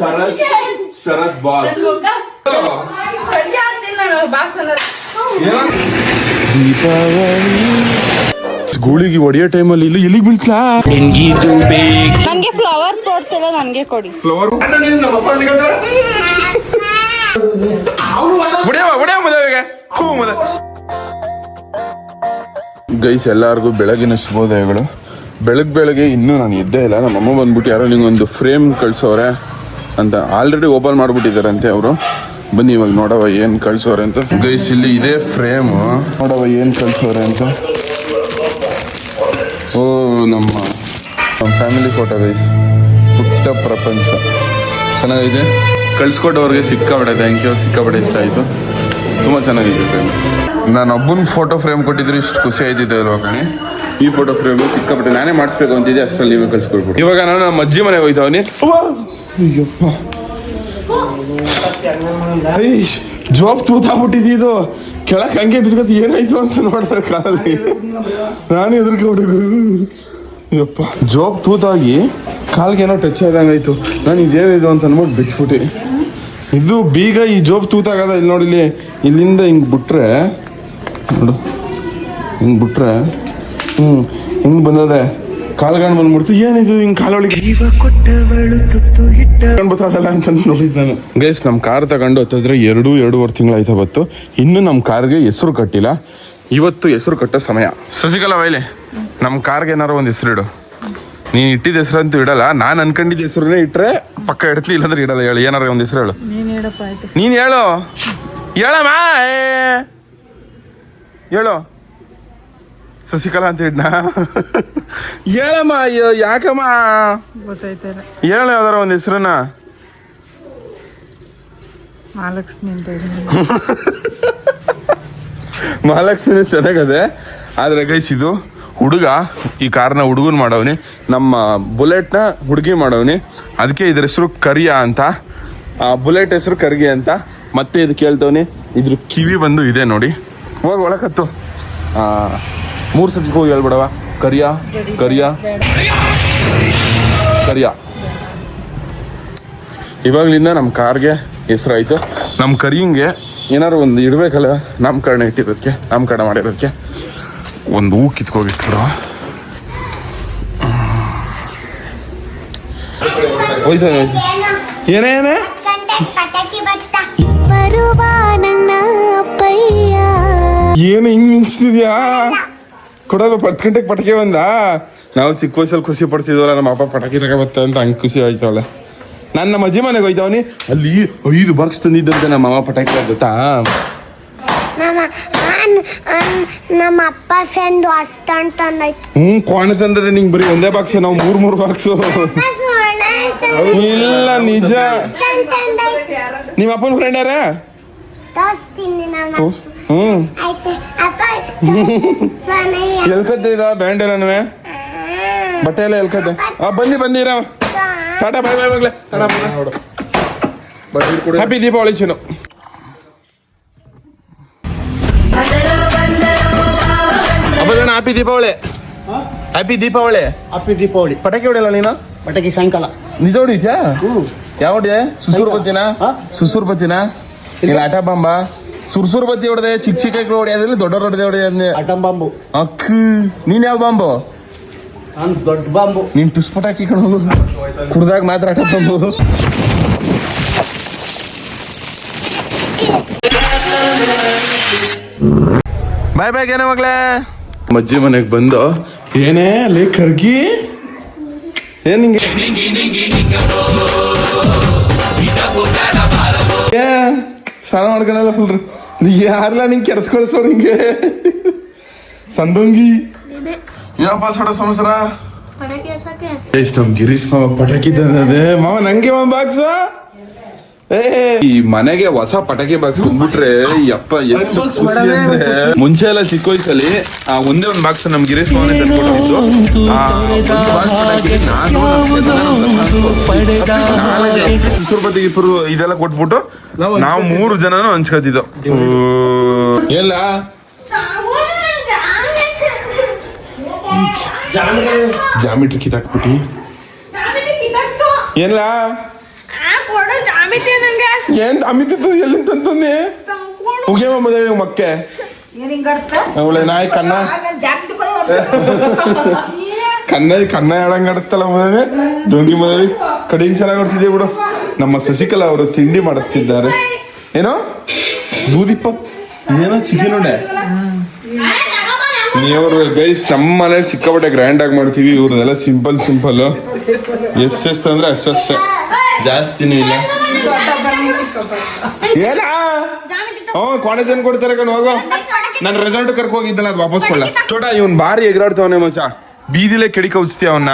ಶರತ್ Sharath boss. ಗೂಳಿಗೆ time ಟೈಮಲ್ಲಿ ಇಲ್ಲಿ ಎಲ್ಲಿಗೆ ಬೀಳ್ತಾ ನನ್ಗೆ ಫ್ಲವರ್ ಪಾಟ್ಸ್ ಎಲ್ಲ ನನ್ಗೆ ಕೊಡಿ. ಫ್ಲವರ್ ಗೈಸ್ ಎಲ್ಲರಿಗೂ ಬೆಳಗಿನ ಶುಭೋದಯಗಳು. ಬೆಳಗ್ ಬೆಳಗ್ಗೆ ಇನ್ನೂ ನಾನು ಎದ್ದೇ ಇಲ್ಲ. ನಮ್ಮಮ್ಮ ಬಂದ್ಬಿಟ್ಟು ಯಾರೋ ನಿಂಗೊಂದು ಫ್ರೇಮ್ ಕಳ್ಸೋರೆ ಅಂತ ಆಲ್ರೆಡಿ ಓಪನ್ ಮಾಡ್ಬಿಟ್ಟಿದಾರಂತೆ ಅವರು. ಬನ್ನಿ ಇವಾಗ ನೋಡವ ಏನು ಕಳ್ಸೋರೆ ಅಂತ. ಗೈಸ್ ಇಲ್ಲಿ ಇದೇ ಫ್ರೇಮು ನೋಡವ ಏನು ಕಳ್ಸೋರೆ ಅಂತ. ಓ ನಮ್ಮ ನಮ್ಮ ಫ್ಯಾಮಿಲಿ ಫೋಟೋ ಗೈಸ್ ಪುಟ್ಟ ಪ್ರಪಂಚ. ಚೆನ್ನಾಗಿದೆ. ಕಳ್ಸ್ಕೊಟ್ಟವ್ರಿಗೆ ಸಿಕ್ಕಾಬಿಡೆ ಥ್ಯಾಂಕ್ ಯು ಸಿಕ್ಕಾಬಿಡೆ ಇಷ್ಟ ಆಯಿತು. ತುಂಬ ಚೆನ್ನಾಗಿದೆ ಫ್ರೇಮ್ ನಾನು ಒಬ್ಬನ ಫೋಟೋ ಫ್ರೇಮ್ ಕೊಟ್ಟಿದ್ರೆ ಇಷ್ಟು ಖುಷಿ ಆಯ್ತಿದ್ದೆ ಅಲ್ವಾ ಕಣೆ? ಈ ಫೋಟೋ ಫ್ರೇಮ್ ಸಿಕ್ಕಾಪಟ್ಟೆ ನಾನೇ ಮಾಡಿಸ್ಬೇಕು ಅಂತಿದ್ದೆ ಅಷ್ಟರಲ್ಲಿ ನೀವೇ ಕಳ್ಸ್ಕೊಡ್ಬಿಟ್ಟು ಇವಾಗ ನಾನು ನಮ್ಮ ಅಜ್ಜಿ ಮನೆಗೆ ಹೋಯ್ತವನಿ ಅಯ್ಯಪ್ಪ. ಐಶ್ ಬಿಟ್ಟಿದ್ದು ಇದು. ಕೆಳಕ್ ಹಂಗೆ ಬಿದ್ಕೊತ ಏನಾಯ್ತು ಅಂತ ನೋಡಿದ್ರೆ ಕಾಲಲ್ಲಿ. ನಾನು ಎದುರ್ಕೊಂಡಿದ್ದು ಯಪ್ಪ ಜಾಬ್ ತೂತಾಗಿ ಕಾಲ್ಗೆ ಏನೋ ಟಚ್ ಆದಂಗಾಯ್ತು ನಾನು ಇದೇನಿದು ಅಂತ ಅನ್ಬಿಟ್ಟು ಬಿಚ್ಬಿಟ್ಟೆ. ಇದು ಬೀಗ ಈ ಜೋಬ್ ತೂತಾಗದ ಇಲ್ಲಿ ನೋಡಿ ಇಲ್ಲಿ. ಇಲ್ಲಿಂದ ಹಿಂಗೆ ಬಿಟ್ರೆ, ನೋಡು. ಹಿಂಗೆ ಬಿಟ್ರೆ ಹ್ಞೂ ಹಿಂಗ್ ಬಂದದೆ. ಕಾಲ್ಗಾಣ್ ಬಂದ್ಬಿಡ್ತು ಏನಿದು ಹಿಂಗ್ ಕಾಲೊಳಗೆ? ಬತ್ತಾಗಲ್ಲ ಅಂತ ನೋಡಿದ್ ನಾನು. ಗೈಸ್ ನಮ್ಮ ಕಾರ್ ತಗೊಂಡು ಹತ್ತಿದ್ರೆ ಎರಡು ಎರಡೂವರೆ ತಿಂಗಳು ಆಯ್ತಾ ಬತ್ತು ಇನ್ನು ನಮ್ಮ ಕಾರ್ಗೆ ಹೆಸರು ಕಟ್ಟಿಲ್ಲ. ಇವತ್ತು ಹೆಸರು ಕಟ್ಟೋ ಸಮಯ. ಸಸಿಕಲ ವೈಲೆ ನಮ್ಮ ಕಾರ್ಗೆ ಏನಾರು ಒಂದು ಹೆಸರು ಇಡು. ನೀನು ಇಟ್ಟಿದ್ದ ಹೆಸರು ಅಂತೂ ಇಡಲ್ಲ ನಾನು ಅನ್ಕೊಂಡಿದ್ದ ಹೆಸರನ್ನೇ ಇಟ್ರೆ ಪಕ್ಕ ಇಡ್ತೀನಿ ಇಲ್ಲಾಂದ್ರೆ ಇಡಲ್ಲ ಹೇಳು. ಏನಾರ ಒಂದು ಹೆಸರು ಹೇಳು. ನೀನ್ ಹೇಳಪ್ಪ ಆಯ್ತು. ನೀನು ಹೇಳು. ಹೇಳಮ್ಮ ಏ. ಹೇಳು. ಸಸಿಕಲಾ ಅಂತ ಇಡ್ನಾ ಹೇಳಮ್ಮ ಅಯ್ಯೋ ಯಾಕಮ್ಮ? ಗೊತ್ತಾಯ್ತಲ್ಲ. ಹೇಳು ಯಾವ್ದಾರ ಒಂದು ಹೆಸರನ್ನ. ಮಹಾಲಕ್ಷ್ಮಿ ಅಂತ ಚೆನ್ನಾಗದೆ ಆದ್ರೆ ಗೈಸ್ ಇದು ಹುಡುಗ ಈ ಕಾರ್ನ ಹುಡುಗನ್ ಮಾಡವನಿ. ನಮ್ಮ ಬುಲೆಟ್ನ ಹುಡುಗಿ ಮಾಡವನಿ. ಅದಕ್ಕೆ ಇದ್ರ ಹೆಸರು ಕರಿಯ ಅಂತ. ಆ ಬುಲೆಟ್ ಹೆಸರು ಕರಿಗೆ ಅಂತ. ಮತ್ತೆ ಇದು ಕೇಳ್ತವ್ನಿ ಇದ್ರ ಕಿವಿ ಬಂದು ಇದೆ ನೋಡಿ. ಹೋಗಿ ಒಳಕತ್ತು ಆ ಮೂರು ಸರ್ತಿಗೆ ಹೋಗಿ ಹೇಳ್ಬಿಡವ ಕರಿಯ ಕರಿಯ. ಕರಿಯ. ಇವಾಗ್ಲಿಂದ ನಮ್ಮ ಕಾರ್ಗೆ ಹೆಸರಾಯ್ತು. ನಮ್ಮ ಕರಿಯಂಗೆ ಏನಾರು ಒಂದು ಇಡಬೇಕಲ್ಲ ಕಡೆ ಇಟ್ಟಿರೋದಕ್ಕೆ ನಮ್ಮ ಕಡೆ ಮಾಡಿರೋದಕ್ಕೆ ಒಂದು ಹೂ ಕಿತ್ಕೋಗಿಟ್ಬಿಡು ಹೋಯ್ತು ಏನೇ ಏನೇ? ಪಟಾಕಿ ಬತ್ತ ಬರುವ ನನ್ನ ಅಪ್ಪಯ್ಯ. ಏನು ಹಿಂಗ್ ನಿಲ್ಸಿದ್ಯಾ ಕೊಡೋದು ಹತ್ತು ಗಂಟೆಗೆ ಪಟಾಕಿ ಬಂದ? ನಾವು ಚಿಕ್ಕ ವಯಸ್ಸಲ್ಲಿ ಖುಷಿ ಪಡ್ತಿದ್ವಲ್ಲ ನಮ್ಮ ಅಪ್ಪ ಪಟಾಕಿ ತಗೊಬತ್ತೆ ಅಂತ ಹಂಗೆ ಖುಷಿ ಆಯ್ತವಳೆ. ನಾನು ನಮ್ಮ ಅಜ್ಜಿ ಮನೆಗೆ ಹೋಯ್ತವನಿ? ಅಲ್ಲಿ ಐದು ಬಾಕ್ಸ್ ತಂದಿದ್ದಂತೆ ನಮ್ಮ ಮಾವ ಪಟಾಕಿ ಗೊತ್ತಾ? ನಮ್ಮ ಅಪ್ಪ ಫ್ರೆಂಡ್ ಅಷ್ಟಂತ ತಂದೈತೆ ಹ್ಞೂ ಕೋಣ ತಂದದೆ ನಿಂಗೆ ಬರೀ ಒಂದೇ ಬಾಕ್ಸ್ ನಾವು ಮೂರು ಮೂರು ಬಾಕ್ಸು ಇಲ್ಲ ನಿಜ. ನಿಮ್ಮ ಅಪ್ಪನ ಫ್ರೆಂಡ್ ಯಾರ? ಹ್ಞೂ. ಇದ ಬ್ಯಾಂಡ್ ಎಲ್ಲನೂ ಬಟ್ಟೆ ಎಲ್ಲ ಎಲ್ಕತ್ತೆ ಆ ಬನ್ನಿ ಬಂದಿರ ಟಾಟಾ ಬಾಯ್ ಬಾಯ್ ಮಗ್ಲೆ ಹ್ಯಾಪಿ ದೀಪಾವಳಿ ಚಿನ್ನು ಅಬ್ಬ happy Deepavali happy Deepavali happy Deepavali ಪಟಾಕಿ ಹೊಡೆಯಲ್ಲ ನೀನು? ಪಟಾಕಿ ಸಾಯಂಕಾಲ. ನಿಜ ಹೊಡಿತ್ಯಾ ಯಾವ ಹೊಡಿದೆ ಸುಸೂರ್ ಬತ್ತಿನ? ಸುಸೂರ್ ಬತ್ತಿನ? ಇಲ್ಲ ಆಟ ಬಾಂಬ? ಸುರ್ಸುರ್ ಬತ್ತಿ ಹೊಡೆದೆ ಚಿಕ್ಕ ಚಿಕ್ಕ ಹೊಡೆಯೋದಿಲ್ಲ ದೊಡ್ಡವ್ರು ಹೊಡೆದೆ ಹೊಡೆಯ ಅಂದೆ ಆಟಂ ಬಾಂಬು. ಅಕ್ಕ ನೀನ್ ಯಾವ ಬಾಂಬು? ನಾನು ದೊಡ್ಡ ಬಾಂಬು. ನೀನ್ ಟುಸ್ ಹಾಕಿ ಕಣೋ. ಕುಡ್ದಾಗ ಮಾತ್ರ ಅಟಂ ಬಾಂಬು. ಬಾಯ್ ಬಾಯ್ ಏನೇ ಮಗ್ಲೇ ಮಜ್ಜಿ ಮನೆಗೆ ಬಂದು. ಏನೇ ಲೇ ಕರ್ಗಿ? ಏನ್ ಹಿಂಗೆ ಏ, ಸ್ನಾನ ಮಾಡ್ಕೊಳಲ್ಲ ಯಾರಲ್ಲ ನಿಂಗೆ ಕೆರೆತ್ ಕಳ್ಸೋ ನಿಂಗೆ ಸಂದಂಗಿ. ಯಾವ ಸೊಡ ಸಂವತ್ಸರ ಎಷ್ಟ್ ನಮ್ ಗಿರೀಶ್ ಮಾವ ಪಟಾಕಿ ತಂದದೆ. ಮಾವ ನಂಗೆ ಒಂದ್ ಬಾಕ್ಸ್ ಈ ಮನೆಗೆ ಹೊಸ ಪಟಾಕಿ ಬಾಕ್ಸ್ ಬಂದ್ಬಿಟ್ರೆ ಯಪ್ಪ ಎಷ್ಟು ಖುಷಿ ಅಂದ್ರೆ. ಮುಂಚೆ ಎಲ್ಲ ಚಿಕ್ಕೋಯ್ಸಲಿ ಆ ಒಂದೇ ಒಂದ್ ಬಾಕ್ಸ್ ನಮ್ ಗಿರೀಶ್ ಮಾವನೇ ತಂದ್ಕೊಟ್ಟಿದ್ದು ನಾನು ಇಬ್ಬರು ಇದೆಲ್ಲ ಕೊಟ್ಬಿಟ್ಟು ನಾವು ಮೂರು ಜನನು ಹಂಚ್ಕೊತಿದ್ದೋ ಎಲ್ಲ? ಜಾಮಿಟ್ರಿ ಕಿತ್ತಾಕ್ಬಿಟ್ಟಿ. ಎಲ್ಲ ಕೊಡು ಜಾಮಿತಿ ನಂಗೆ. ಏನ್ ಅಮಿತಿತ್ತು ಎಲ್ಲಿಂದ ತಂತಂದೆ? ಮುಗಿಯಮ್ಮ ಮದುವೆ ಮಕ್ಕೆ. ಅವಳೆ ನಾಯಿ ಕನ್ನ. ಕನ್ನ ಕನ್ನ ಹೇಳಂಗ್ ಆಡುತ್ತಲ್ಲ ಮದುವೆ? ದೊಂಗಿ ಮದುವೆ ಕಡಿಮೆ ಚೆನ್ನಾಗಿ ಹೊಡ್ಸಿದ್ದೆ ಬಿಡು. ನಮ್ಮ ಶಶಿಕಲಾ ಅವರು ತಿಂಡಿ ಮಾಡುತ್ತಿದ್ದಾರೆ. ಏನೋ? ಬೂದಿಪ್ಪ. ಏನೋ ಚಿಕನ್ ಉಂಡೆ ನೀವರು ಗೈಸ್ ನಮ್ಮ ಮನೇಲಿ ಸಿಕ್ಕಾಪಟ್ಟೆ ಗ್ರ್ಯಾಂಡ್ ಆಗಿ ಮಾಡ್ತೀವಿ ಇವ್ರನ್ನೆಲ್ಲ ಸಿಂಪಲ್ ಸಿಂಪಲ್ ಎಷ್ಟೆಷ್ಟು ಅಂದ್ರೆ ಅಷ್ಟಷ್ಟೇ. ಜಾಸ್ತಿನೂ ಇಲ್ಲ. ಏನ? ಹ್ಞೂ ಕಾಲೇಜ್ ಜನ ಕೊಡ್ತಾರೆ ಕಣ್ ಹೋಗೋ. ನಾನು ರಿಸಲ್ಟ್ ಕರ್ಕೊ ಹೋಗಿದ್ದಲ್ಲ ಅದು ವಾಪಸ್ ಕೊಡ್ಲ? ಚೋಟ ಇವ್ನ್ ಬಾರಿ ಎಗರಾಡ್ತಾವನೆ ಮಚ್ಚ. ಬೀದಿಲೆ ಕೆಡಿಕ ಉಚ್ತೀಯ ಅವನ್ನ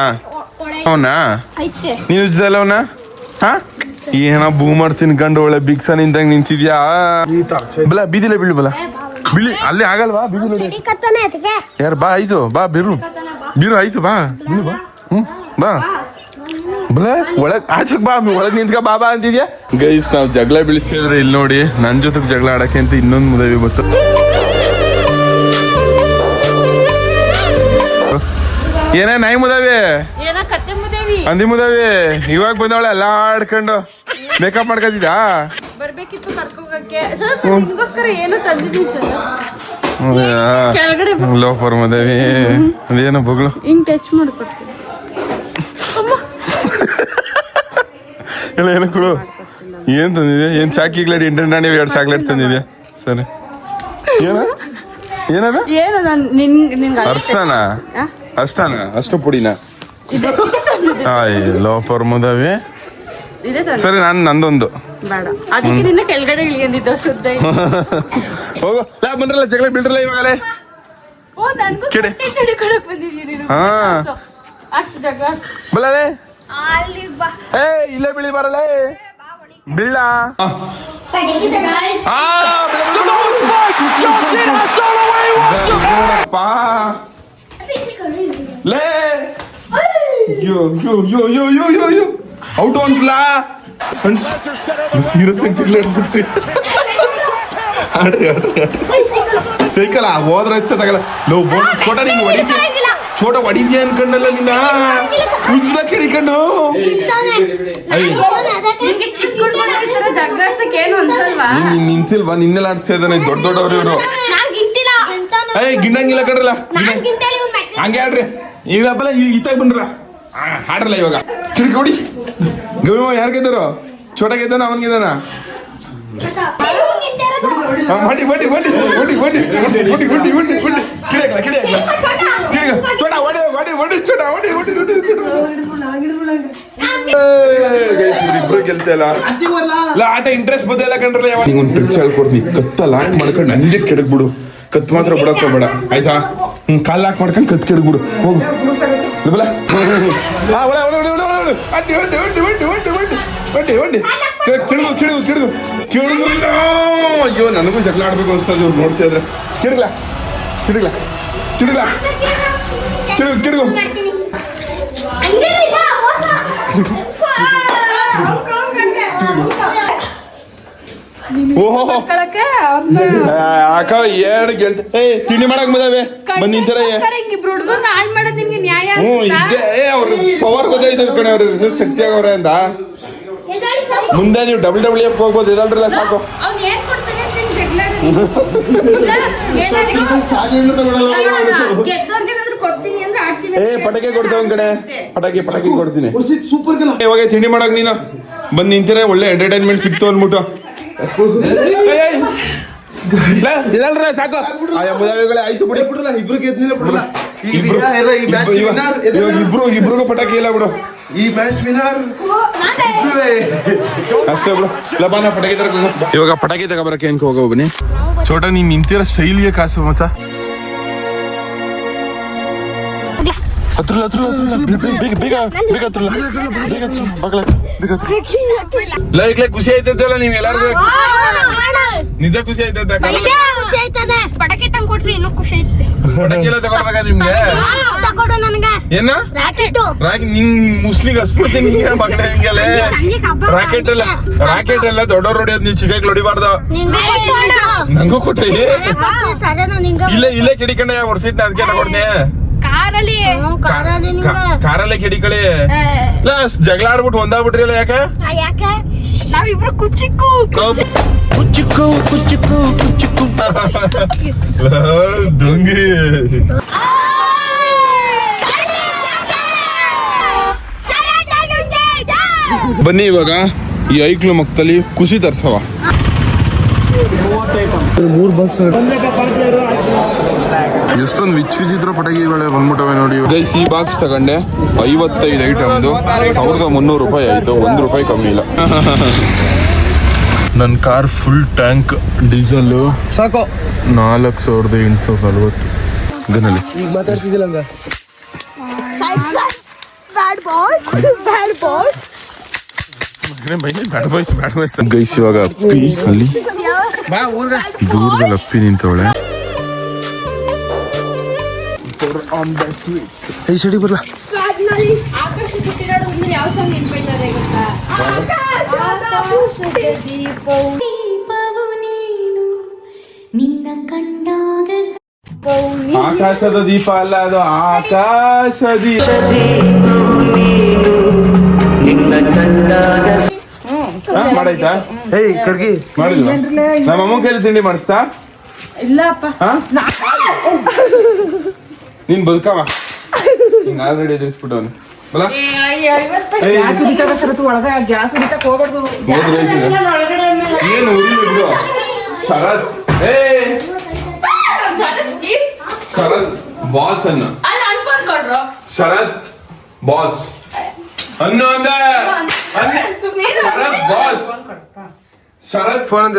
ಅವನ್ನ ನೀನು ಉಜ್ಜಲ್ಲ ಅವನ್ನ ಹಾ? ಬೂ ಬೂಮರ್ ಗಂಡು ಒಳ್ಳೆ ಬಿಗ್ಸ ನಿಂತಂಗ್ ನಿಂತಿದ್ಯಾ? ಬಲ ಬೀದಿಲೆ ಬೀಳು ಬಲ. ಬಿಳಿ ಅಲ್ಲಿ ಆಗಲ್ವಾ? ಬೀದಿ ಯಾರು ಬಾ ಆಯ್ತು ಬಾ ಬಿರು. ಬಿರು ಆಯ್ತು ಬಾ. ಬಾ. ಹ್ಮ್ ಬಾ. ಬಲ ಒಳಗ್ ಆಚಕ್ ಬಾ ಒಳಗ್ ನಿಂತ್ಕ ಬಾ ಬಾ ಅಂತಿದ್ಯಾ? ಗೈಸ್ ನಾವ್ ಜಗಳ ಬೀಳಿಸ್ತಿದ್ರೆ ಇಲ್ಲಿ ನೋಡಿ ನನ್ ಜೊತೆ ಜಗಳ ಆಡಕ್ಕೆ ಅಂತ ಇನ್ನೊಂದ್ ಮದುವೆ ಬರ್ತದೆ ಏನೇ ನಾಯಿ ಮುದಾವಿ? ಏನ ಕತ್ತೆ ಮುದೇವಿ. ಅಂದಿ ಮುದಾವಿ? ಇವಾಗ ಬಂದವಳೆ ಎಲ್ಲ ಆಡ್ಕೊಂಡು ಮೇಕಪ್ ಮಾಡ್ಕೊತಿದ್ದಾ ಬರ್ಬೇಕಿತ್ತು ಕರ್ಕೋಗಕ್ಕೆ. ಸರ್ ನಿಮ್ಗೋಸ್ಕರ ಏನು ತಂದಿದ್ದೀನಿ ಸರ್ ಕೆಳಗಡೆ ಲೋಫರ್ ಮುದವಿ. ಅದೇನೋ ಬೊಗಳು? ಹಿಂಗ್ ಟಚ್ ಮಾಡ್ಕೊಡ್ತೀನಿ. ಎಲ್ಲ ಏನು ಕೊಡು. ಏನು ತಂದಿದ್ಯಾ? ಏನು ಚಾಕ್ಲೇಟ್ ಇಂಟರ್ ನಾನೇ ಎರಡು ಚಾಕ್ಲೇಟ್ ತಂದಿದ್ಯಾ? ಸರಿ. ಏನ? ಏನದ? ಅರ್ಸನ ಅಷ್ಟನ ಅಷ್ಟು ಪುಡಿನ? ಆಯ್ ಲೋಫರ್ ಮುದವಿ. ಇದೆ ಸರಿ ನಾನು ನಂದೊಂದು. ಹೋಗು. ಬಂದ್ರಲ್ಲ ಜಗಳ ಬಿಡ್ರಲ್ಲ ಇವಾಗಲೇ. ಹಾ. ಅಷ್ಟು ಏ, ಇಲ್ಲೇ ಬಿಳಿ ಬರಲೇ. ಬೀಳ ಲೇ. ಯೋ ಯೋ ಯೋ ಯೋ ಯೋ ಯೋ ಯೋ ಔಟ್ ಅನ್ಸ್ಲಾ ಫ್ರೆಂಡ್ಸ್ ಸೀರಿಯಸ್ ಆಗಿ ಆಡ್ರಿ ಸೈಕಲ್ ಹೋದ್ರೆ ತಗಲ್ಲ. ಲೋ, ಬೋಟ್ ಫೋಟೋ ನೀನು ಹೊಡಿತೀಯ ಚೋಟ ಹೊಡಿದ್ಯಾ ಅನ್ಕೊಂಡಲ್ಲ ನಿನ್ನ ಉಜ್ರ ಕೆಡಿಕೊಂಡು ನೀನ್ ನೀನ್ ನಿಂತಿಲ್ವಾ ನಿನ್ನೆಲ್ಲ ಆಡಿಸ್ತಾ ಇದ್ದಾನೆ ದೊಡ್ಡ ದೊಡ್ಡವ್ರು ಇವರು ಅಯ್ಯ ಏಯ್ ಗಿಣ್ಣಂಗಿಲ್ಲ ಕಣ್ರಲ್ಲ ಹಂಗೆ ಆಡ್ರಿ ಈಗ ಬಲ ಈತಾಗ ಬಂದ್ರಲ್ಲ ಬಂದ್ರ ಆಡ್ರಲ್ಲ ಇವಾಗ ಕಿಡ್ಕೊಡಿ ಗವಿ ಯಾರು ಗೆದ್ದರು ಚೋಟ ಗೆದ್ದಾನ ಅವನ್ ಗೆದ್ದಾನ ಬಡ್ಡಿ ಮಾಡಿ ಮಾಡಿ ಮಾಡಿ ಬಡ್ಡಿ ಬಡ್ಡಿ ಬಡ್ಡಿ ಬಡ್ಡಿ ಹೊಡಿ ಹೊಡಿ ಹೊಡಿ ಕಿಡಿಯಾಗಲ್ಲ ಕಿಡಿಯಾಗಲ್ಲ ಚೋಟ ಹೊಡಿ ಹೊಡಿ ಹೊಡಿ ಚೋಟ ಹೊಡಿ ಓಡಿ ಹೊಡಿ ಇಬ್ರು ಗೆಲ್ತಾ ಇಲ್ಲ. ಇಲ್ಲ ಆಟ ಇಂಟ್ರೆಸ್ಟ್ ಬಂದಿಲ್ಲ ಕಣ್ರಲ್ಲ ಯಾವಾಗ? ಒಂದು ಟ್ರಿಕ್ಸ್ ಹೇಳ್ಕೊಡ್ತೀನಿ. ಕತ್ತ ಲಾಕ್ ಮಾಡ್ಕೊಂಡು ಹಂಗೆ ಕೆಡಗ್ಬಿಡು ಕತ್ ಮಾತ್ರ ಬಿಡಕ್ ಹೋಗ್ಬೇಡ. ಆಯ್ತಾ? ಹ್ಮ್ ಕಾಲ್ ಹಾಕ್ ಮಾಡ್ಕೊಂಡು ಕತ್ ಕೆಡಗ್ಬಿಡು ಹೋಗು. ಬಲ ಅಡ್ಡಿ ಅಡ್ಡಿ ಒಡ್ಡಿ ಒಡ್ಡಿ ಒಡ್ಡಿ ಒಡ್ಡಿ ಒಡ್ಡಿ ಕಿಡುಗು ಕಿಡುಗು ಕಿಡುಗು ಕಿಡುಗು. ಇಲ್ಲ ಅಯ್ಯೋ ನನಗೂ ಜಗಳ ಆಡ್ಬೇಕು ಅನ್ಸ್ತದೆ ಇವ್ರು ನೋಡ್ತಾ ಇದ್ರೆ. ಕಿಡುಗ್ಲ? ಕಿಡುಗ್ಲ? ಕಿಡುಗ್ಲ? ಓಹೋ. ಮಕ್ಕಳಕ್ಕೆ ಅವ್ರನ್ನ ಅಕ್ಕ ಏನ್ ಗೆಲ್ತ ಏ ತಿಂಡಿ ಮಾಡಕ್ ಬಂದಾವೆ. ಬಂದ್ ನಿಂತಾರ ಹ್ಞೂ ಅನ್ಸುತ್ತಾ? ಇದ್ದೆ ಏ ಅವ್ರ ಪವರ್ ಗೊತ್ತಾಯ್ತದ ಕಣೆ ಅವ್ರ ಶಕ್ತಿ ಆಗವ್ರೆ ಅಂತ. ಮುಂದೆ ನೀವು ಡಬ್ಲ್ಯೂ ಡಬ್ಲ್ಯೂ ಎಫ್ ಹೋಗ್ಬೋದು ಇದಲ್ರಲ್ಲ ಸಾಕು. ಅವ್ನ್ ಏ ಪಟಾಕಿ ಕೊಡ್ತೇವೆ ಒಂದ್ ಕಡೆ ಪಟಾಕಿ ಪಟಾಕಿ ಕೊಡ್ತೀನಿ. ಸೂಪರ್ ಇವಾಗ ತಿಂಡಿ ಮಾಡಕ್ ನೀನು? ಬಂದ್ ನಿಂತಿರ ಒಳ್ಳೆ ಎಂಟರ್ಟೈನ್ಮೆಂಟ್ ಸಿಕ್ತು ಅಂದ್ಬಿಟ್ಟು. ಇದಲ್ರ ಸಾಕು. ಆಯ್ತು ಬಿಡಿ. ಬಿಡಲ್ಲ ಇಬ್ರು ಗೆದ್ದಿಲ್ಲ ಬಿಡಲ್ಲ ಇಬ್ರು ಇಬ್ರಿಗೂ ಪಟಾಕಿ ಇಲ್ಲ ಬಿಡು. ಈ ಮ್ಯಾಚ್ ವಿನರ್ ಅಷ್ಟೇ ಬಿಡು. ಲಬಾನ ಪಟಾಕಿ ತರಕ ಇವಾಗ ಪಟಾಕಿ ತಗೊಬರಕ್ಕೆ ಹೆಂಗ್ ಹೋಗೋ ಬನ್ನಿ. ಚೋಟ ನೀನ್ ನಿಂತಿರೋ ಸ್ಟೈಲ್ಗೆ ಕಾಸು ಮತ್ತ. ಹತ್ರ ಹತ್ರ ಬೇಗ ಬೇಗ ಬೇಗ ಬೇಗ ಲೈಕ್ ಲೈಕ್ ಖುಷಿ ಆಯ್ತದಲ್ಲ ನೀವು ಎಲ್ಲಾರು ನಿಜ ಖುಷಿ ಆಯ್ತದ ಖುಷಿ ಆಯ್ತದೆ. ಪಟಾಕಿ ತಂಗ್ ಕೊಟ್ರಿ ಇನ್ನೂ ಖುಷಿ ಐತೆ. ಪಟಾಕಿ ಎಲ್ಲ ತಗೊಳ್ಬೇಕಾ ನಿಮ್ಗೆ? ತಗೊಡು ನನಗೆ. ಏನ? ರಾಕೆಟ್. ರಾಕೆಟ್ ನಿನ್ ಮುಸ್ಲಿಗ್ ಹಸ್ಬಿಡ್ತೀನಿ ನಿಂಗೆ ಮಗನ ಹಿಂಗೆಲ್ಲ? ರಾಕೆಟ್ ಎಲ್ಲ ರಾಕೆಟ್ ಎಲ್ಲ ದೊಡ್ಡವ್ರು ಹೊಡಿಯೋದು ನೀವು ಚಿಕ್ಕ ಹೊಡಿಬಾರ್ದ ನಿಂಗೆ ಕೊಟ್ಟೆ. ಇಲ್ಲ. ಇಲ್ಲೇ ಕಿಡಿಕೊಂಡೆ ವರ್ಷಿದ್ನ ಅದಕ್ಕೆ ತಗೊಡ್ನೆ ಕಾರಲ್ಲಿ ಕಾರಲ್ಲಿ ನಿಂಗೆ ಕಾರಲ್ಲೇ ಕಿಡಿಕಳಿ. ಇಲ್ಲ ಜಗಳ ಆಡ್ಬಿಟ್ಟು ಒಂದಾಗ್ಬಿಟ್ರಿ ಅಲ್ಲ ಯಾಕೆ? ಯಾಕೆ? ನಾವಿಬ್ರು ಕುಚಿಕ್ಕು ಕುಚ್ಚುಕು ಕುಚ್ಚುಕು ಕುಚ್ಚುಕು ಡೊಂಗಿ. ಬನ್ನಿ ಇವಾಗ ಈ ಐಕ್ಳು ಮಕ್ಕದಲ್ಲಿ ಖುಷಿ ತರ್ಸವ ಎಷ್ಟೊಂದು ವಿಚ್ ವಿಚಿತ್ರ ಪಟಾಕಿಗಳೇ ಬಂದ್ಬಿಟ್ಟವೆ ನೋಡಿ. ಗೈಸ್ ಈ ಬಾಕ್ಸ್ ತಗೊಂಡೆ ಐವತ್ತೈದು ಐಟಮ್ದು ಸಾವಿರದ ಮುನ್ನೂರು ರೂಪಾಯಿ ಆಯಿತು ಒಂದು ರೂಪಾಯಿ ಕಮ್ಮಿ ಇಲ್ಲ. ನನ್ನ ಕಾರ್ ಫುಲ್ ಟ್ಯಾಂಕ್ ಡೀಸೆಲ್ ಸಾಕು. ನಾಲ್ಕು ಸಾವಿರದ ಎಂಟುನೂರ ನಲ್ವತ್ತು. ಈಗ ಮಾತಾಡ್ತಿದ್ದಿಲ್ಲ ಹಂಗ? ಬಾಯ್ಸ್ ಗೈಸ್ ಇವಾಗ ಅಪ್ಪಿ ಅಲ್ಲಿ ದೂರದಲ್ಲಿ ಅಪ್ಪಿ ನಿಂತವಳೆ. ಈ ದ ಬರ್ಲಾ? ಈ ನಿನ್ನ ಕಂಡಾಗ ಆಕಾಶದ ದೀಪ ಅಲ್ಲ ಅದು ಆಕಾಶ ದೀಪ. ಹಾ, ಮಾಡಾಯ್ತಾ ಏಯ್ ಕಡ್ಗಿ. ಮಾಡಿದ್ವಾ ನಮ್ಮ ಅಮ್ಮ ಕೈಲಿ ತಿಂಡಿ ಮಾಡಿಸ್ತಾ? ಇಲ್ಲಪ್ಪ? ನೀನ್ ಬದುಕವ ಹಿಂಗ ಆಲ್ರೆಡಿ ಎದುರಿಸ್ಬಿಟ್ಟವನು. ಗ್ಯಾಸ್ ಸರತು ಒಳಗ ಗ್ಯಾಸ್ ಉರಿತಾಕ ಹೋಗ್ಬಾರ್ದು. ಏನು ಉರಿ ಬಿಡು. ಶರತ್ ಏ. ಶರತ್ ಬಾಸ್ ಅನ್ನು. ಅಲ್ಲ ಅನ್ಕೊಂಡ್ ಕೊಡ್ರು. ಶರತ್ ಬಾಸ್ ಅನ್ನು ಅಂದ. ಶರತ್ ಬಾಸ್ ಶರತ್. ಫೋನ್ ಅಂತ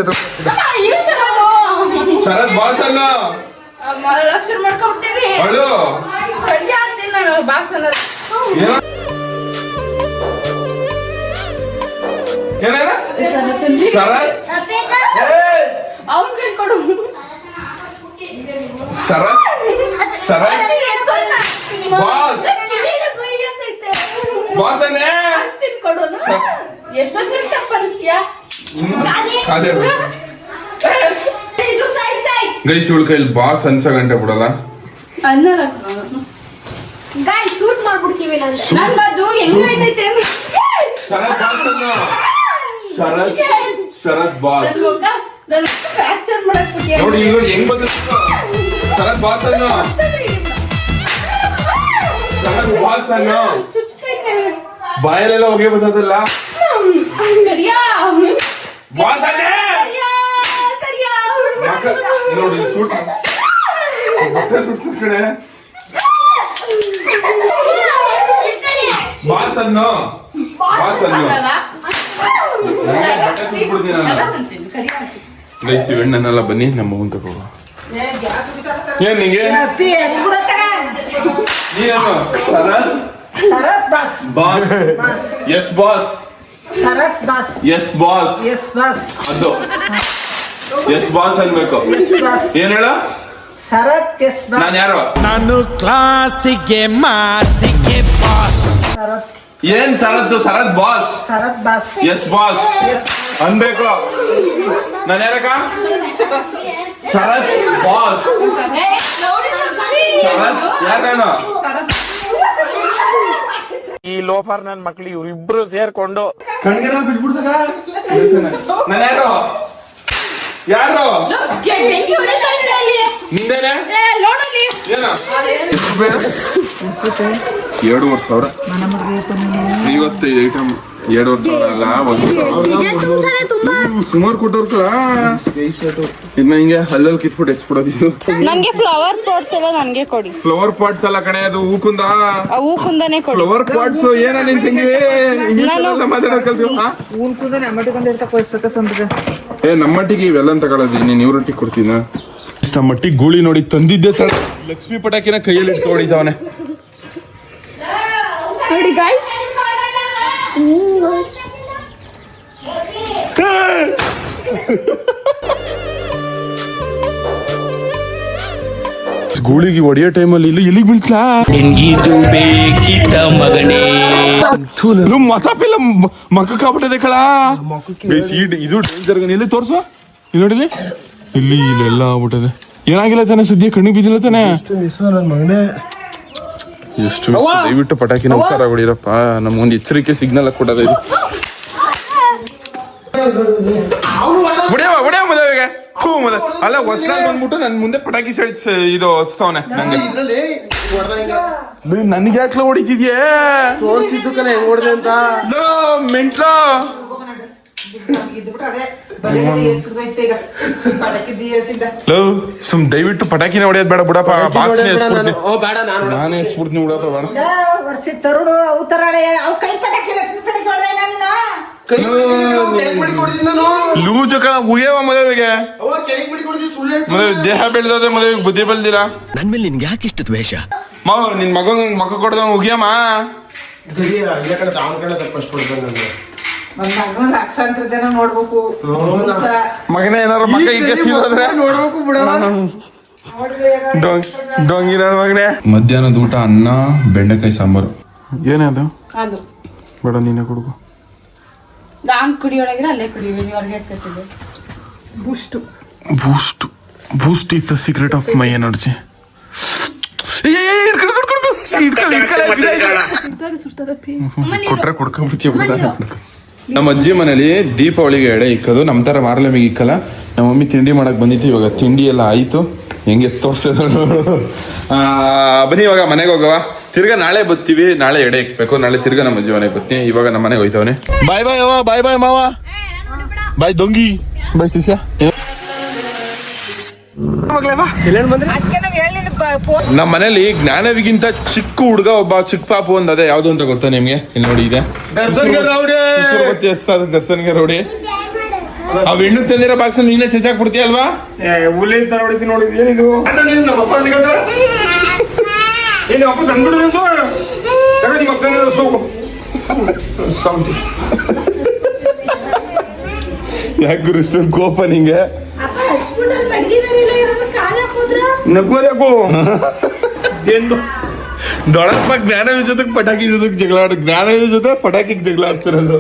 ಶರತ್. ಬಾಸ್ ಅನ್ನ. ಅಕ್ಷರ ಮಾಡ್ಕೊಡ್ತೀನಿ. ಅಳು ಕರಿಯ ಅಂತೀನಿ ನಾನು ಬಾಕ್ಸ್ ಅನ್ನೋದು ಏನೇನ? ಶರತ್? ಅವ್ನ್ ಕೇಳ್ಕೊಡು ಶರತ್? ಶರತ್? ಬಾಸ್? ಬಾಸ್ ಅನ್ನೇ. ತಿನ್ಕೊಡೋದು ಎಷ್ಟೊತ್ತು ಟಪ್ ಅನಿಸ್ತೀಯಾ? ಕಾದೇ ಗೈಸ್ ಇವಳ ಕೈಲಿ ಬಾಸ್ ಅನ್ಸ ಗಂಟೆ ಬಿಡಲ್ಲ? ಅನ್ನಲ್ಲ ಗಾಯ್ ಶೂಟ್ ಮಾಡ್ಬಿಡ್ತೀವಿ ನಾನು ನಂಗದು ಹೆಂಗೈತೈತೆ ಶರತ್ ಬಾಸ್ ಅನ್ನ ಶರತ್ ಶರತ್ ಬಾಸ್ ಫ್ರಾಕ್ಚರ್ ಮಾಡಕ್ ಬಿಟ್ಟಿಯ ನೋಡಿ ನೋಡಿ ಹೆಂಗ್ ಬಂದಿತ್ತು ಶರತ್ ಬಾಸ್ ಅನ್ನ ಶರತ್ ಬಾಸ್ ಅನ್ನ ಬಾಯಲ್ಲೆಲ್ಲ ಹೋಗಿ ಬರ್ತದಲ್ಲ? ಬಾಸ್ ನೋಡಿ ಸೂಟ್ ಬಟ್ಟೆ ಸುಡ್ತದ ಕಡೆ ಬಾಸ್ ಅನ್ನು ಬಾಸ್ ಅನ್ನು ಅನ್ನಲ್ಲ ಬಟ್ಟೆ ಸುಟ್ಬಿಡ್ತೀನಿ ನಾನು ಗೈಸ್ ಇವೆಣ್ಣನೆಲ್ಲ ಬನ್ನಿ ನಮ್ಮ ಮಗನ್ ತಗೋ ಏನ್ ನಿಂಗೆ? ನೀನೇನು Sharath Sharath boss. Boss. Yes boss. Sharath boss. Yes boss. Yes boss. ಅದು. ಎಸ್ ಬಾಸ್ ಅನ್ಬೇಕು ಏನ್ ಹೇಳ? ಶರತ್ ಎಸ್ ನಾನ್ ಯಾರು? ನಾನು ಕ್ಲಾಸಿಗೆ ಮಾಸಿಗೆ ಬಾಸ್ ಶರತ್ ಏನ್ Sharath Sharath boss Sharath boss yes boss yes ಅನ್ಬೇಕು. ನಾನು ಯಾರಕ್ಕ? ಶರತ್ ಬಾಸ್ ಶರತ್ ಯಾರೇನು ಈ ಲೋಫರ್ ನನ್ ಮಕ್ಳು ಇವ್ರಿಬ್ರು ಸೇರ್ಕೊಂಡು ಕಣ್ಗೆ ಬಿಟ್ಬಿಡ್ತಾರ ನಾನು ಯಾರು? ಯಾರು ನಿಂದೇನೆ ಎರಡೂವರೆ ಸಾವಿರ ಐಟಮ್ ಎರಡೂವರೆ ಸಾವಿರ ಅಲ್ಲ ಒಂದು ಸುಮಾರು ಕೊಟ್ಟವ್ರ ಇನ್ನ ಹಿಂಗೆ ಹಲ್ಲಲ್ಲಿ ಕಿತ್ಬಿಟ್ಟು ಎಸ್ಬಿಡೋದಿದ್ದು ನನಗೆ ನನ್ಗೆ ಫ್ಲವರ್ ಪಾಟ್ಸ್ ಎಲ್ಲ ನನಗೆ ಕೊಡಿ ಫ್ಲವರ್ ಪಾಟ್ಸ್ ಅಲ್ಲ ಕಣೆ ಅದು ಹೂಕುಂದ ಹೂ ಕುಂದನೆ ಕೊಡಿ ಫ್ಲವರ್ ಪಾಟ್ಸ್ ಏನ ನಿನ್ ತಂಗಿ ಮಾತಾಡೋದ್ ಇರ್ತಾ ಸಂದ್ರೆ ಏ ನಮ್ಮಟ್ಟಿಗೆ ಇವೆಲ್ಲ ತಗೊಳ್ಳೋದು ನೀನ್ ಇವ್ರೊಟ್ಟಿಗೆ ಕೊಡ್ತೀನ? ಮಟ್ಟಿಗೆ ಗೂಳಿ ನೋಡಿ ತಂದಿದ್ದೆ ತಡ. ಲಕ್ಷ್ಮಿ ಪಟಾಕಿನ ಕೈಯಲ್ಲಿ ಇಟ್ಕೊಂಡಿದ್ದಾವನೆ. ನೋಡಿ ಗಾಯ್ಸ್ ಗೂಳಿಗೆ ಒಡೆಯೋ ಟೈಮಲ್ಲಿ ಇಲ್ಲಿ ಎಲ್ಲಿಗೆ ಬೀಳ್ತಾ ನಿನ್ಗಿದು ಬೇಕಿದ್ದ ಮಗನೇ. ಮತಾಪಿಲ್ಲ ಮಕ್ಕ ಕಾಬಿಟ್ಟಿದೆ ಕಳ? ಬೇಸ್ ಇದು ಡೇಂಜರ್ ಎಲ್ಲಿ ತೋರ್ಸು? ಇಲ್ಲಿ ನೋಡಿಲಿ ಇಲ್ಲಿ ಇಲ್ಲೆಲ್ಲ ಆಗ್ಬಿಟ್ಟದೆ. ಏನಾಗಿಲ್ಲ ತಾನೆ ಸುದ್ದಿ ಕಣ್ಣಿಗೆ ಬಿದ್ದಿಲ್ಲ ತಾನೆ? ನನ್ನ ಮಗನೇ. ಎಷ್ಟು ದಯವಿಟ್ಟು ಪಟಾಕಿನ ಹುಷಾರಾಗಿ ಹೊಡಿರಪ್ಪ ನಮ್ಗೊಂದು ಎಚ್ಚರಿಕೆ ಸಿಗ್ನಲ್ ಕೊಡೋದು ಇದು ಹೊಡಿಯವ ಹೊಡಿಯವ ಮದುವೆಗೆ ಥೂ ಮದ ಅಲ್ಲ ಹೊಸ್ದಾಗ್ ಬಂದ್ಬಿಟ್ಟು ನನ್ನ ಮುಂದೆ ಪಟಾಕಿ ಸಳಿ ಇದು ಹೊಸ್ತವನೆ ನಂಗೆ. ನನ್ಗೆ ಯಾಕ್ಲ ಹೊಡಿತಿದ್ಯೇ? ತೋರಿಸಿದ್ದು ಕಲೆ ಹೆಂಗ್ ಹೊಡ್ದೆ ಅಂತ. ಲೋ, ಮೆಂಟ್ಲ. ಇದ್ಬಿಟ್ರೆ ಅದೇ ಬರೀ ಎಸ್ಕುದೈತೆ ಈಗ ಪಟಾಕಿ ದಿಯಸಿಂದ ಲೋ ಸುಮ್ ದಯವಿಟ್ಟು ಪಟಾಕಿನ ಹೊಡೆಯೋದ್ ಬೇಡ ಬಿಡಪ್ಪ ಬಾಕ್ಸ್ ನಾನು. ಓ ಬೇಡ ನಾನು ನಾನೇ ಎಸ್ಬಿಡ್ತೀನಿ ಬಿಡಪ್ಪ ಬೇಡ. ಅವು ಅವು ಕೈ ಪಟಾಕಿ ಲಕ್ಷ್ಮಿ ಪಟಾಕಿ ಹೊಡೆದ ನೀನು? ಕೈ ಲೂಜು ಕಣ ಉಗಿಯವ ಮದುವೆಗೆ. ಮದುವೆ ದೇಹ ಬೆಳೆದದೆ ಮದುವೆಗೆ ಬುದ್ಧಿ ಬೆಳ್ದಿಲ್ಲ ನನ್ ಮೇಲೆ ನಿನ್ಗೆ ಯಾಕೆ ಇಷ್ಟ ದ್ವೇಷ? ಮಾವ ನಿನ್ ಮಗ ಮಗ ಕೊಡ್ದವ್ ಉಗಿಯಮ್ಮ ಮಗನ ಲಕ್ಷಾಂತರ ಜನ ನೋಡ್ಬೇಕು. ಮಗನೇ ಏನಾರ ಮಗ ಈಗ ಸಿಗೋದ್ರೆ? ನೋಡ್ಬೇಕು ಮಗನೇ? ಮಧ್ಯಾಹ್ನದ ಊಟ ಅನ್ನ ಬೆಂಡೆಕಾಯಿ ಸಾಂಬಾರು. ಏನೇ ಅದು? ಅದು. ಬೇಡ ನೀನೇ ಕೊಡ್ಕೊ. ನಾನ್ ಕುಡಿಯೋಳಗಿರ ಅಲ್ಲೇ ಕುಡಿಯೋದು ಹೊರಗೆ ಎತ್ತಿದೆ boost boost. Boost. Is the secret of my energy. ಕೊಟ್ರೆ ಕುಡ್ಕೊಂಡ್ಬಿಡ್ತೀವಿ ನಮ್ಮ ಅಜ್ಜಿ ಮನೇಲಿ ದೀಪಾವಳಿಗೆ ಎಡೆ ಇಕ್ಕೋದು ನಮ್ಮ ಥರ ಮಾರಲೆಮಿಗೆ ಇಕ್ಕಲ್ಲ. ನಮ್ಮ ಮಮ್ಮಿ ತಿಂಡಿ ಮಾಡಕ್ ಬಂದಿತ್ತು ಇವಾಗ ತಿಂಡಿ ಎಲ್ಲ ಆಯ್ತು. ಹೆಂಗೆ ತೋರಿಸ್ತದ ಬನ್ನಿ ಇವಾಗ ಮನೆಗೆ ಹೋಗವ ತಿರ್ಗಾ ನಾಳೆ ಬರ್ತೀವಿ ನಾಳೆ ಎಡೆ ಇಕ್ಬೇಕು ನಾಳೆ ತಿರ್ಗಾ ನಮ್ಮ ಅಜ್ಜಿ ಮನೆಗೆ ಬರ್ತೀನಿ. ಇವಾಗ ನಮ್ಮ ಮನೆಗೆ ಹೋಯ್ತವನೆ. ಬಾಯ್ ಬಾಯ್ ಅವ ಬಾಯ್ ಬಾಯ್ ಮಾವ. ಬಾಯ್ ದೊಂಗಿ. ಬಾಯ್ ಶಿಷ್ಯ. ನಮ್ಮ ಮನೇಲಿ ಜ್ಞಾನವಿಗಿಂತ ಚಿಕ್ಕ ಹುಡುಗ ಒಬ್ಬ ಚಿಕ್ಕ ಪಾಪು ಒಂದ್ ಅದೇ. ಯಾವ್ದು ಅಂತ ಗೊತ್ತಾ ನಿಮ್ಗೆ? ಇಲ್ಲಿ ನೋಡಿ ಇದೆ. ದರ್ಶನ್ಗೆ ರೌಡಿ! ಆ ಹೆಣ್ಣು ತಂದಿರೋ ಬಾಕ್ಸ್ ನೀನೇ ಚಚಾಕ್ ಬಿಡ್ತೀಯ ಅಲ್ವಾ ಹುಲಿ ತರ ಹೊಡಿತೀನಿ ಏನಿದು ನಮ್ಮ ಅಪ್ಪನ ಸೌಂಡ್ ಯಾಕೆ ಗುರು ಇಷ್ಟೊಂದು ಕೋಪ ನಿಂಗೆ ನಗೋದಕ್ಕೂ ಎಂದು ದೊಡ್ಡಪ್ಪ ಜ್ಞಾನವಿ ಜೊತೆಗೆ ಪಟಾಕಿ ಜೊತೆಗೆ ಜಗಳ ಜ್ಞಾನ ಜ್ಞಾನವಿ ಜೊತೆ ಪಟಾಕಿಗೆ ಜಗಳ ಆಡ್ತಿರೋದು.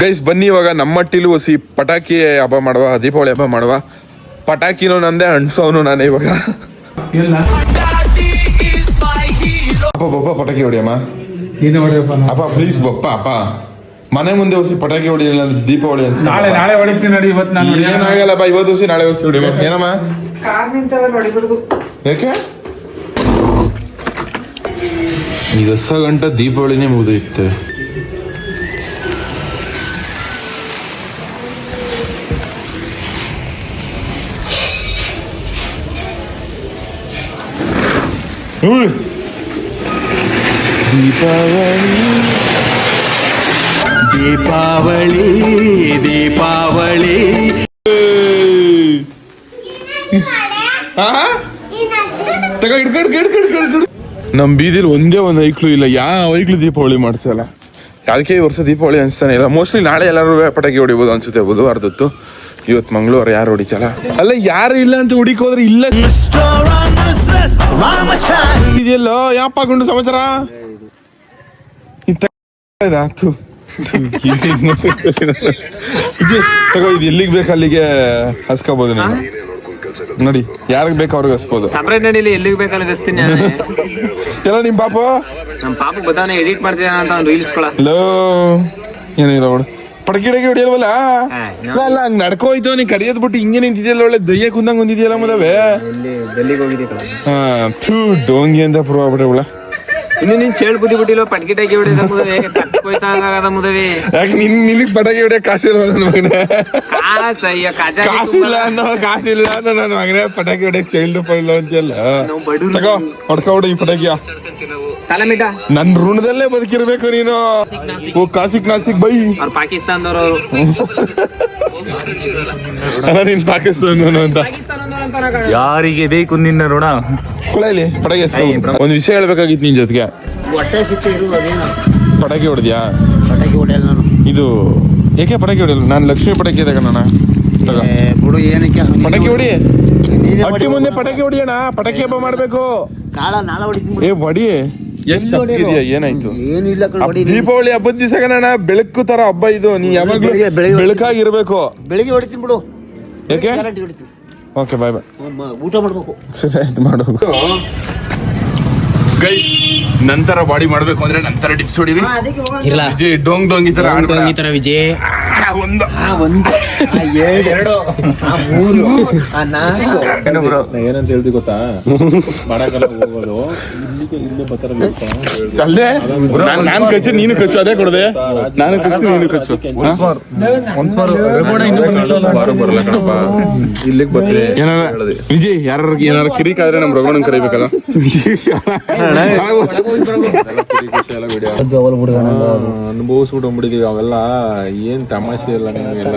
ಗೈಸ್ ಬನ್ನಿ ಇವಾಗ. ನಮ್ಮ ಮಟ್ಟಿಲು ಹೊಸಿ ಪಟಾಕಿ ಹಬ್ಬ ಮಾಡುವ ದೀಪಾವಳಿ ಹಬ್ಬ ಮಾಡುವ. ಪಟಾಕಿನೂ ನಂದೇ ಅಣ್ಸೋನು ನಾನು ಇವಾಗ. ಅಪ್ಪ ಬಪ್ಪ ಪಟಾಕಿ ಹೊಡಿಯಮ್ಮ. ನೀನು ಹೊಡಿಯಪ್ಪ ಅಪ್ಪ ಪ್ಲೀಸ್ ಬಪ್ಪ ಅಪ್ಪ ಮನೆ ಮುಂದೆ ಹೊಸಿ ಪಟಾಕಿ ಹೊಡಿಯಲ್ಲ ಅಂದ್ರೆ ದೀಪಾವಳಿ ಅಂತ. ನಾಳೆ ನಾಳೆ ಹೊಡಿತೀನಿ ನಡಿ ಇವತ್ತು ನಾನು ಏನಾಗಲ್ಲಪ್ಪ ಇವತ್ತು ಹೊಸಿ ನಾಳೆ ಹೊಸಿ ಹೊಡಿಯಮ್ಮ. ಏನಮ್ಮ? ಕಾರ್ ಹೊಡಿಬಿಡುದು ಯಾಕೆ ಈ ದಸ ಗಂಟ ದೀಪಾವಳಿನೇ ಮುಗಿದೈತೆ ದೀಪಾವಳಿ ದೀಪಾವಳಿ. ದೀಪಾವಳಿ ನಮ್ ಬೀದಿಲಿ ಒಂದೇ ಒಂದು ಐಕ್ಳು ಇಲ್ಲ ಯಾವ ಐಕ್ಳು ದೀಪಾವಳಿ ಮಾಡ್ತಲ್ಲ ಅದಕ್ಕೆ ಈ ವರ್ಷ ದೀಪಾವಳಿ ಅನಿಸ್ತಾನೆ ಇಲ್ಲ. ಮೋಸ್ಟ್ಲಿ ನಾಳೆ ಎಲ್ಲರೂ ಪಟಾಕಿ ಹೊಡಿಬೋದು ಅನ್ಸುತ್ತೆ ಬುಧವಾರದತ್ತು ಇವತ್ತು ಮಂಗಳವಾರ ಯಾರು ಹೊಡಿತಲ್ಲ? ಅಲ್ಲ ಯಾರು ಇಲ್ಲ ಅಂತ ಹುಡಿಕೋದ್ರೆ ಇಲ್ಲ. ಇದೆಯಲ್ಲೋ ಯಾಪ ಗುಂಡು ಸಮಾಚಾರ? ಇದ್ ತ- ಇದಾ? ಥು. ಇದು ತಗೋ ಇದು ಎಲ್ಲಿಗೆ ಬೇಕು ಅಲ್ಲಿಗೆ ಹಸ್ಕೋಬಹುದು ನಾನು? ನೋಡಿ ಯಾರಿಗೆ ಬೇಕು ಅವ್ರಿಗೆ ಹಸ್ಬೋದು. ಸಪ್ರೇಟ್ ನಡೀಲಿ ಎಲ್ಲಿಗೆ ಬೇಕಲ್ಲಿ ಹಸ್ತೀನಿ ಎಲ್ಲ ನಿಮ್ ಪಾಪ? ನಮ್ಮ ಪಾಪ ಬದಾನೆ ಎಡಿಟ್ ಮಾಡ್ತಿದ್ದಾನ ಅಂತ ಒಂದು ರೀಲ್ಸ್ ಕೊಡ. ಲೋ ಏನಿಲ್ಲ ನೋಡು. ಪಡಕಿ ಗಿಡಕಿ ಹೊಡಿಯಲ್ವಲ್ಲ? ಅಲ್ಲ, ಅಲ್ಲ ಹಂಗ್ ನಡ್ಕೋಯ್ತು ನೀ ಕರಿಯೋದ್ ಬಿಟ್ಟು ಹಿಂಗೆ ನಿಂತಿದ್ಯಲ್ಲ ಒಳ್ಳೆ ದಯ್ಯ ಕುಂದಂಗ್ ಹೊಂದಿದ್ಯಲ್ಲ ಮದವೆ ಹಾ ಥೂ ಡೋಂಗಿ ಅಂತ ಪ್ರೂವ್ ಆಗ್ಬಿಟ್ಟೆ ಬಿಡ ಇನ್ನು ನೀನ್ ಚೇಳ್ ಬುದ್ಧಿ ಬಿಟ್ಟಿಲ್ಲ ಪಟ್ಕಿಟಾಕಿ ಹೊಡಿದ ಮುದವೆ ಕಟ್ ಕೊಯ್ಸಾಗದ ಮುದವಿ ಯಾಕೆ ನಿನ್ ನಿನಗ್ ಪಟಾಕಿ ಹೊಡಿಯಕ್ ಕಾಸಿಲ್ವ ನನ್ನ ಮಗನೇ ಕಾಸ ಅಯ್ಯ ಕಾಜ ಕಾಸಿಲ್ಲ ಅನ್ನೋ ಕಾಸಿಲ್ಲ ಅನ್ನೋ ನನ್ನ ಮಗನೇ ಪಟಾಕಿ ಹೊಡಿಯಕ್ ಚೈಲ್ಡ್ ಪೈಲ್ ಅಂತೆಲ್ಲ ನಾವು ಬಡವ್ರು. ತಗೋ ಹೊಡ್ಕೊಬಿಡು ಈ ಪಟಾಕಿಯ ಋಣದಲ್ಲೇ ಬದುಕಿರ್ಬೇಕು ನೀನು. ಓ ಕಾಸಿಕ್ ನಾಸಿಕ್ ಬೈ. ಅವ್ರು ಪಾಕಿಸ್ತಾನದವ್ರು ನೀನ್ ಪಾಕಿಸ್ತಾನ ಅಂತ. ಯಾರಿಗೆ ಬೇಕು ನಿನ್ನ ಋಣ? ಕುಳಲಿ ಪಟಾಕಿ ಒಂದು ಒಂದ್ ವಿಷಯ ಹೇಳ್ಬೇಕಾಗಿತ್ತು ನಿನ್ ಜೊತೆಗೆ. ಹೊಟ್ಟೆ ಸಿಟ್ಟು ಪಟಾಕಿ ಹೊಡೆದ್ಯಾ? ಪಟಾಕಿ ಹೊಡೆಯಲ್ಲ ನಾನು. ಇದು ಏಕೆ ಪಟಾಕಿ ಹೊಡೆಯಲ್ಲ? ನಾನು ಲಕ್ಷ್ಮಿ ಪಟಾಕಿ ತಗೋಣ ನಾನು ಬಿಡು ಏನಕ್ಕೆ? ಪಟಾಕಿ ಹೊಡಿ. ಅಟ್ಟಿ. ಮುಂದೆ ಪಟಾಕಿ ಹೊಡಿಯೋಣ. ಪಟಾಕಿ ಹಬ್ಬ ಮಾಡಬೇಕು. ಕಾಳ ನಾಳೆ ಹೊಡಿತೀನಿ ಏ ಹೊಡಿ. ಏನಾಯ್ತು? ದೀಪಾವಳಿ ಹಬ್ಬದ ದಿವಸ ಕಣ ಬೆಳಕು ತರ ಹಬ್ಬ ಇದು. ನೀ ಯಾವಾಗ್ಲೂ ಬೆಳಕಾಗಿರ್ಬೇಕು. ಬೆಳಿಗ್ಗೆ ಹೊಡಿತೀನಿ ಬಿಡು. ಯಾಕೆ? ಓಕೆ ಬಾಯ್ ಬಾಯ್ ಊಟ ಮಾಡ್ಬೇಕು. ಸರಿ ಆಯ್ತು ಮಾಡು. ಗೈಸ್ ನಂತರ ಬಾಡಿ ಮಾಡ್ಬೇಕು ಅಂದ್ರೆ ನಂತರ ಡಿಪ್ಸ್ ಹೊಡಿರಿ ಇಲ್ಲ ವಿಜಯ್ ಡೋಂಗ್ ಡೋಂಗ್ ಈ ತರ. ವಿಜಯ್. ಒಂದು. ಆ ಒಂದು. ಆ ಎರಡು. ಆ ಮೂರು. ಆ ನಾಲ್ಕು. ಏನಂತ ಹೇಳ್ತಿ ಗೊತ್ತಾ? ಮಾಡಕ್ಕೆಲ್ಲ ಹೋಗೋದು. ಇಲ್ಲಿಗೆ ಇಲ್ಲೇ ಬರ್ತಾರಲ್ಲ ಅಲ್ಲೇ? ನಾನ್ ನಾನ್ ಕಚ್ಚು ನೀನು ಕಚ್ಚು ಅದೇ ಕೊಡದೆ? ನಾನು ಕಚ್ಚಿ ನೀನು ಕಚ್ಚು ಹಾ? ಬಾರು ಬರಲ್ಲ ಕಣಪ್ಪ. ಇಲ್ಲಿಗೆ ಏನಾರ ವಿಜಯ್ ಯಾರ ಏನಾರ ಕಿರಿಕಾದ್ರೆ ನಮ್ ರಘುಣನ್ ಕರಿಬೇಕಲ್ಲ? ಅನುಭವಿಸ್ಬಿಟ್ಟು ಅವೆಲ್ಲ. ಏನ್ ತಮಾಷೆ ಇಲ್ಲ ನಿಮಗೆಲ್ಲ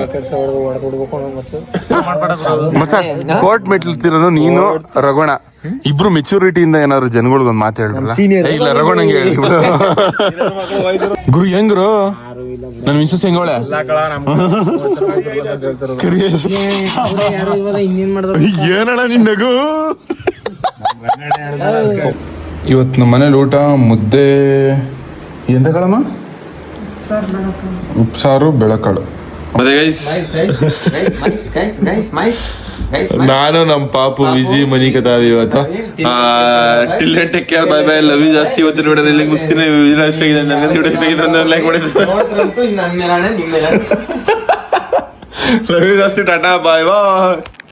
ಮಚ್ಚ ಕೋರ್ಟ್ ಮೆಟ್ಲಿರೋದು ನೀನು ರಘುಣ. ಇಬ್ರು ಮೆಚುರಿಟಿಯಿಂದ ಏನಾದ್ರು ಜನಗಳಿಗೆ ಒಂದು ಮಾತು ಇಲ್ಲ ರಘುಣಂಗೆ ಹೇಳಿ. ಗುರು ಹೆಂಗ್ರು? ನನ್ ಮಿಸಸ್ ಹೆಂಗೋಳೆ ಏನಣ್ಣ ನಿನ್ನ ನಗು? ಇವತ್ತು ನಮ್ಮ ಮನೇಲಿ ಊಟ ಮುದ್ದೆ ಎಂತ ಕಾಳಮ್ಮ ಉಪ್ಸಾರು ಬೆಳಕಳು ನಾನು ನಮ್ಮ ಪಾಪು ವಿಜಿ ಮನಿ ಕತಾವಿ ಇವತ್ತು. Till take care bye bye love you ಜಾಸ್ತಿ ಇವತ್ತು ನೋಡೋದು ಇಲ್ಲಿ ಮುಗಿಸ್ತೀನಿ. ವಿಡಿಯೋ ಇಷ್ಟ ಆಗಿದೆ ನನ್ನ ವಿಡಿಯೋ ಇಷ್ಟ ಆಗಿದೆ ಅಂದ್ರೆ ಲೈಕ್ ಮಾಡಿ ಲವ್ ಯು ಜಾಸ್ತಿ ಟಾಟಾ ಬಾಯ್ ಬಾಯ್